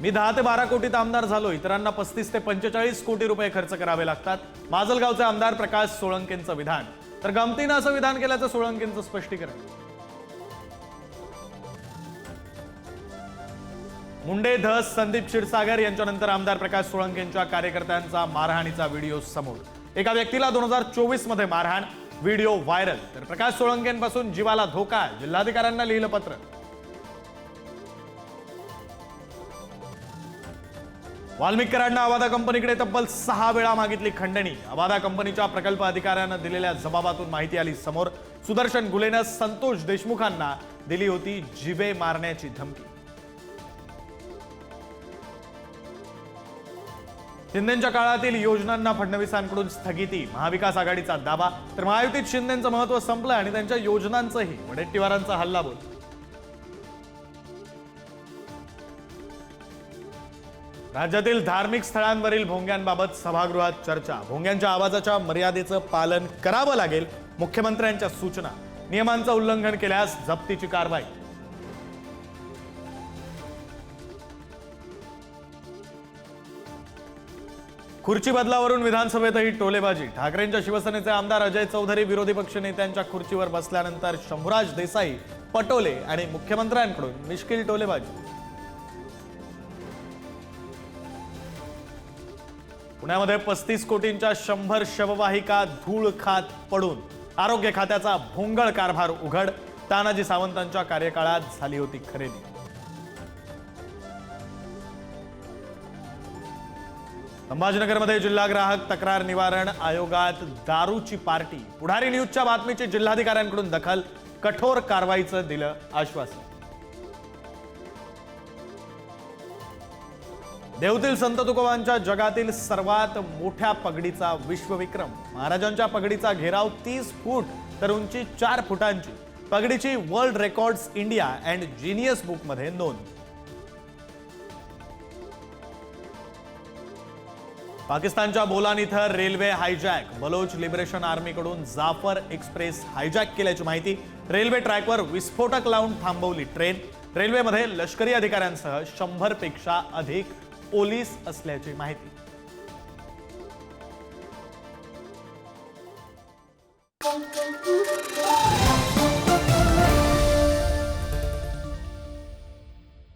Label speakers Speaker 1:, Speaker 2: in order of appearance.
Speaker 1: मी दहा ते बारा कोटीत आमदार झालो. इतरांना पस्तीस ते पंचेचाळीस कोटी रुपये खर्च करावे लागतात. माजलगावचे आमदार प्रकाश सोळंकेंचं विधान. तर गमतीनं असं विधान केल्याचं सोळंकेंचं स्पष्टीकरण. मुंडे धस संदीप क्षीरसागर यांच्यानंतर आमदार प्रकाश सोळंकेंच्या कार्यकर्त्यांचा मारहाणीचा व्हिडिओ समोर. एका व्यक्तीला दोन हजार चोवीसमध्ये मारहाण व्हिडिओ व्हायरल. तर प्रकाश सोळंकेंपासून जीवाला धोका जिल्हाधिकाऱ्यांना लिहिलं पत्र. वाल्मिकरांना अवादा कंपनीकडे तब्बल सहा वेळा मागितली खंडणी. अवादा कंपनीच्या प्रकल्प अधिकाऱ्यानं दिलेल्या जबाबातून माहिती आली समोर. सुदर्शन गुलेनं संतोष देशमुखांना दिली होती जिवे मारण्याची धमकी. शिंदेच्या काळातील योजनांना फडणवीसांकडून स्थगिती महाविकास आघाडीचा दावा. तर महायुतीत शिंदेचं महत्त्व संपलं आणि त्यांच्या योजनांचंही वडेट्टीवारांचा हल्ला बोल. राज्यातील धार्मिक स्थळांवरील भोंग्यांबाबत सभागृहात चर्चा. भोंग्यांच्या आवाजाच्या मर्यादेचं पालन करावं लागेल. मुख्यमंत्र्यांच्या सूचना. नियमांचं उल्लंघन केल्यास जप्तीची कारवाई. खुर्ची बदलावरून विधानसभेतही टोलेबाजी. ठाकरेंच्या शिवसेनेचे आमदार अजय चौधरी विरोधी पक्ष नेत्यांच्या खुर्चीवर बसल्यानंतर शंभूराज देसाई पटोले आणि मुख्यमंत्र्यांकडून मिश्किल टोलेबाजी. पुण्यामध्ये पस्तीस कोटींच्या शंभर शववाहिका धूळ खात पडून आरोग्य खात्याचा भोंगळ कारभार उघड. तानाजी सावंतांच्या कार्यकाळात झाली होती खरेदी. संभाजीनगरमध्ये जिल्हा ग्राहक तक्रार निवारण आयोगात दारूची पार्टी. पुढारी न्यूजच्या बातमीची जिल्हाधिकाऱ्यांकडून दखल. कठोर कारवाईचं दिलं आश्वासन. देवतील संत तुकोबांच्या जगातील सर्वात मोठ्या पगडीचा विश्वविक्रम. महाराजांच्या पगडीचा घेराव तीस फूट तर उंची चार फुटांची. पगडीची world records India and Guinness बुकमध्ये नोंद. पाकिस्तानच्या बोलान इथं रेल्वे हायजॅक. बलोच लिबरेशन आर्मीकडून जाफर एक्सप्रेस हायजॅक केल्याची माहिती. रेल्वे ट्रॅकवर विस्फोटक लावून थांबवली ट्रेन. रेल्वेमध्ये लष्करी अधिकाऱ्यांसह शंभरपेक्षा अधिक पोलीस असल्याची माहिती Thank you.